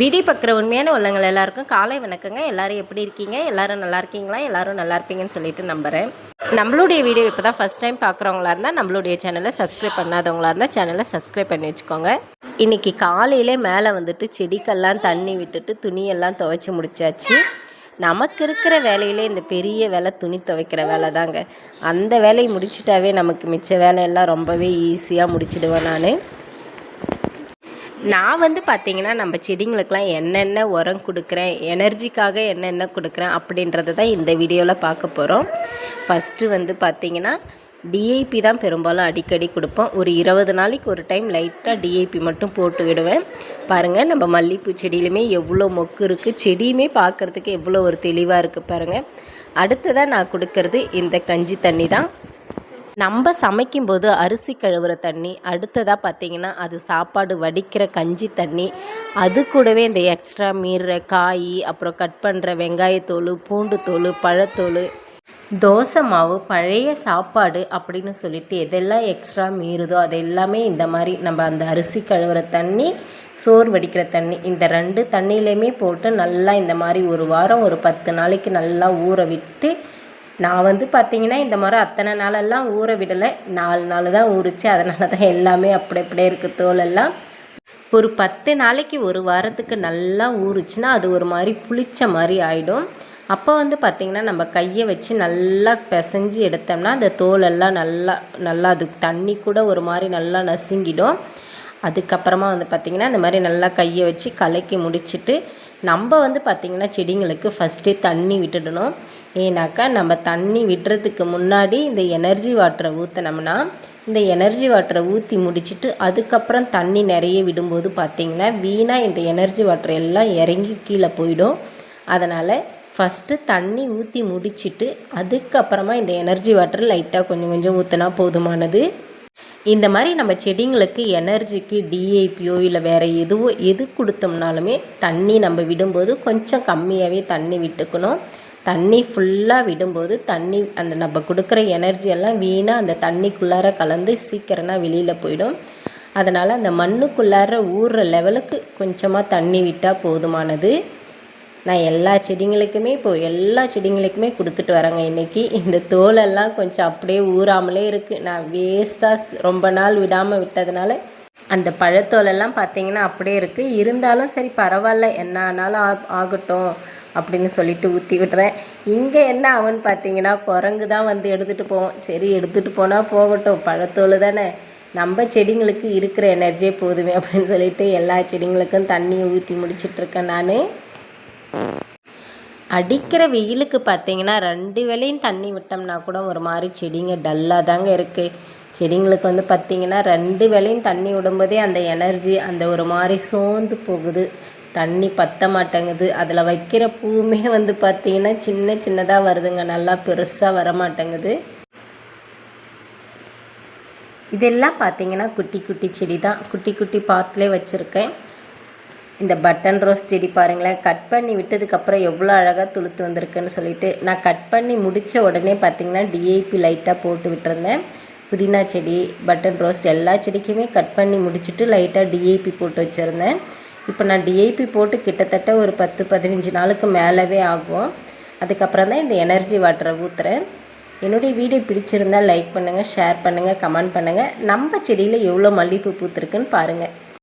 Video பார்க்குற உண்மையான உள்ளங்கள் எல்லாருக்கும் காலை வணக்கங்க. எல்லாரும் எப்படி இருக்கீங்க? எல்லாரும் நல்லா இருக்கீங்களா? எல்லாரும் நல்லா இருப்பீங்கன்னு சொல்லிட்டு நம்புகிறேன் நம்மளுடைய வீடியோ இப்போ தான் ஃபஸ்ட் டைம் பார்க்குறவங்களா இருந்தால் நம்மளுடைய சேனலை சப்ஸ்கிரைப் பண்ணாதவங்களா இருந்தால் சேனலை சப்ஸ்கிரைப் பண்ணி வச்சுக்கோங்க. இன்றைக்கி காலையிலே மேலே வந்துட்டு செடிக்கெல்லாம் தண்ணி விட்டுட்டு துணியெல்லாம் துவைச்சி முடிச்சாச்சு. நமக்கு இருக்கிற வேலையிலே இந்த பெரிய வேலை துணி துவைக்கிற வேலை தாங்க. அந்த வேலையை முடிச்சிட்டாவே நமக்கு மிச்ச வேலையெல்லாம் ரொம்பவே ஈஸியாக முடிச்சிடுவேன் நான். நான் வந்து பார்த்தீங்கன்னா நம்ம செடிங்களுக்கெலாம் என்னென்ன உரம் கொடுக்குறேன் எனர்ஜிக்காக என்னென்ன கொடுக்குறேன் அப்படின்றத தான் இந்த வீடியோவில் பார்க்க போகிறோம் ஃபஸ்ட்டு வந்து பார்த்தீங்கன்னா டிஐபி தான் பெரும்பாலும் அடிக்கடி கொடுப்போம். ஒரு இருபது நாளைக்கு ஒரு டைம் லைட்டாக டிஐபி மட்டும் போட்டு விடுவேன். பாருங்கள் நம்ம மல்லிகைப்பூ செடியிலுமே எவ்வளோ மொக்கு இருக்குது செடியுமே பார்க்குறதுக்கு எவ்வளோ ஒரு தெளிவாக இருக்குது பாருங்கள் அடுத்ததாக நான் கொடுக்கறது இந்த கஞ்சி தண்ணி தான். நம்ம சமைக்கும்போது அரிசி கழுவுற தண்ணி அடுத்ததாக பார்த்தீங்கன்னா அது சாப்பாடு வடிக்கிற கஞ்சி தண்ணி அது கூடவே இந்த எக்ஸ்ட்ரா மீறுற காய் அப்புறம் கட் பண்ணுற வெங்காயத்தோல் பூண்டு தோல் பழத்தோல் தோசை மாவு பழைய சாப்பாடு அப்படின்னு சொல்லிட்டு எதெல்லாம் எக்ஸ்ட்ரா மீறுதோ அது எல்லாமே இந்த மாதிரி நம்ம அந்த அரிசி கழுவுற தண்ணி சோறு வடிக்கிற தண்ணி இந்த ரெண்டு தண்ணியிலையுமே போட்டு நல்லா இந்த மாதிரி ஒரு வாரம் ஒரு பத்து நாளைக்கு நல்லா ஊற விட்டு நான் வந்து பார்த்தீங்கன்னா இந்த மாதிரி அத்தனை நாளெல்லாம் ஊற விடலை. நாலு நாள் தான் ஊறிச்சு. அதனால தான் எல்லாமே அப்படி அப்படியே இருக்குது தோலெல்லாம் ஒரு பத்து நாளைக்கு ஒரு வாரத்துக்கு நல்லா ஊறுச்சுன்னா அது ஒரு மாதிரி புளிச்ச மாதிரி ஆகிடும் அப்போ வந்து பார்த்திங்கன்னா நம்ம கையை வச்சு நல்லா பிசைஞ்சு எடுத்தோம்னா அந்த தோலெல்லாம் நல்லா நல்லா அது தண்ணி கூட ஒரு மாதிரி நல்லா நசுங்கிடும். அதுக்கப்புறமா வந்து பார்த்திங்கன்னா இந்த மாதிரி நல்லா கையை வச்சு கலக்கி முடிச்சுட்டு நம்ம வந்து பார்த்திங்கன்னா செடிங்களுக்கு ஃபஸ்ட்டு தண்ணி விட்டுடணும். ஏன்னாக்கா நம்ம தண்ணி விடுறதுக்கு முன்னாடி இந்த எனர்ஜி வாட்டரை ஊற்றினோம்னா இந்த எனர்ஜி வாட்டரை ஊற்றி முடிச்சுட்டு அதுக்கப்புறம் தண்ணி நிறைய விடும்போது பார்த்திங்கன்னா வீணாக இந்த எனர்ஜி வாட்டர் எல்லாம் இறங்கி கீழே போயிடும். அதனால் ஃபஸ்ட்டு தண்ணி ஊற்றி முடிச்சுட்டு அதுக்கப்புறமா இந்த எனர்ஜி வாட்டர் லைட்டாக கொஞ்சம் கொஞ்சம் ஊற்றினா போதுமானது. இந்த மாதிரி நம்ம செடிங்களுக்கு எனர்ஜிக்கு டிஏபியோ இல்லை வேறு எதுவோ எது கொடுத்தோம்னாலுமே தண்ணி நம்ம விடும்போது கொஞ்சம் கம்மியாகவே தண்ணி விட்டுக்கணும். தண்ணி ஃபுல்லாக விடும்போது தண்ணி அந்த நம்ம கொடுக்குற எனர்ஜி எல்லாம் வீணாக அந்த தண்ணிக்குள்ளார கலந்து சீக்கிரமாக வெளியில் போயிடும். அதனால் அந்த மண்ணுக்குள்ளார ஊறுற லெவலுக்கு கொஞ்சமாக தண்ணி விட்டால் போதுமானது. நான் எல்லா செடிங்களுக்குமே இப்போது எல்லா செடிங்களுக்குமே கொடுத்துட்டு வரேங்க. இன்றைக்கி இந்த தோலெல்லாம் கொஞ்சம் அப்படியே ஊறாமலே இருக்குது நான் வேஸ்ட்டாக ரொம்ப நாள் விடாமல் விட்டதுனால அந்த பழத்தோலெல்லாம் பார்த்தீங்கன்னா அப்படியே இருக்குது இருந்தாலும் சரி பரவாயில்ல. என்ன ஆனாலும் ஆகட்டும் அப்படின்னு சொல்லிட்டு ஊற்றி விடுறேன். இங்கே என்ன ஆகுன்னு பார்த்தீங்கன்னா குரங்கு தான் வந்து எடுத்துகிட்டு போவோம். சரி எடுத்துகிட்டு போனால் போகட்டும். பழத்தோல் தானே. நம்ம செடிங்களுக்கு இருக்கிற எனர்ஜியே போதுமே அப்படின்னு சொல்லிட்டு எல்லா செடிங்களுக்கும் தண்ணியை ஊற்றி முடிச்சிட்ருக்கேன் நான். அடிக்கிற வெயிலுக்கு பார்த்தீங்கன்னா ரெண்டு வேலையும் தண்ணி விட்டோம்னா கூட ஒரு மாதிரி செடிங்க டல்லாக தாங்க இருக்குது செடிங்களுக்கு வந்து பார்த்திங்கன்னா ரெண்டு வேலையும் தண்ணி விடும்போதே அந்த எனர்ஜி அந்த ஒரு மாதிரி சோர்ந்து போகுது. தண்ணி பற்ற மாட்டேங்குது. அதில் வைக்கிற பூவுமே வந்து பார்த்திங்கன்னா சின்ன சின்னதாக வருதுங்க. நல்லா பெருசாக வர மாட்டேங்குது. இதெல்லாம் பார்த்திங்கன்னா குட்டி குட்டி செடி தான் குட்டி குட்டி பாட்டிலே வச்சுருக்கேன். இந்த பட்டன் ரோஸ் செடி பாருங்களேன். கட் பண்ணி விட்டதுக்கப்புறம் எவ்வளோ அழகாக துளுத்து வந்திருக்குன்னு சொல்லிட்டு நான் கட் பண்ணி முடித்த உடனே பார்த்திங்கன்னா டிஐபி லைட்டாக போட்டு விட்டுருந்தேன். புதினா செடி பட்டன் ரோஸ் எல்லா செடிக்குமே கட் பண்ணி முடிச்சுட்டு லைட்டாக டிஐபி போட்டு வச்சுருந்தேன். இப்போ நான் டிஐபி போட்டு கிட்டத்தட்ட ஒரு பத்து பதினஞ்சு நாளுக்கு மேலவே ஆகும். அதுக்கப்புறம் தான் இந்த எனர்ஜி வாட்டரை ஊற்றுறேன் என்னுடைய வீடியோ பிடிச்சிருந்தால் லைக் பண்ணுங்கள் ஷேர் பண்ணுங்கள் கமெண்ட் பண்ணுங்கள் நம்ம செடியில் எவ்வளோ மல்லிகைப்பூ பூத்துருக்குன்னு பாருங்கள்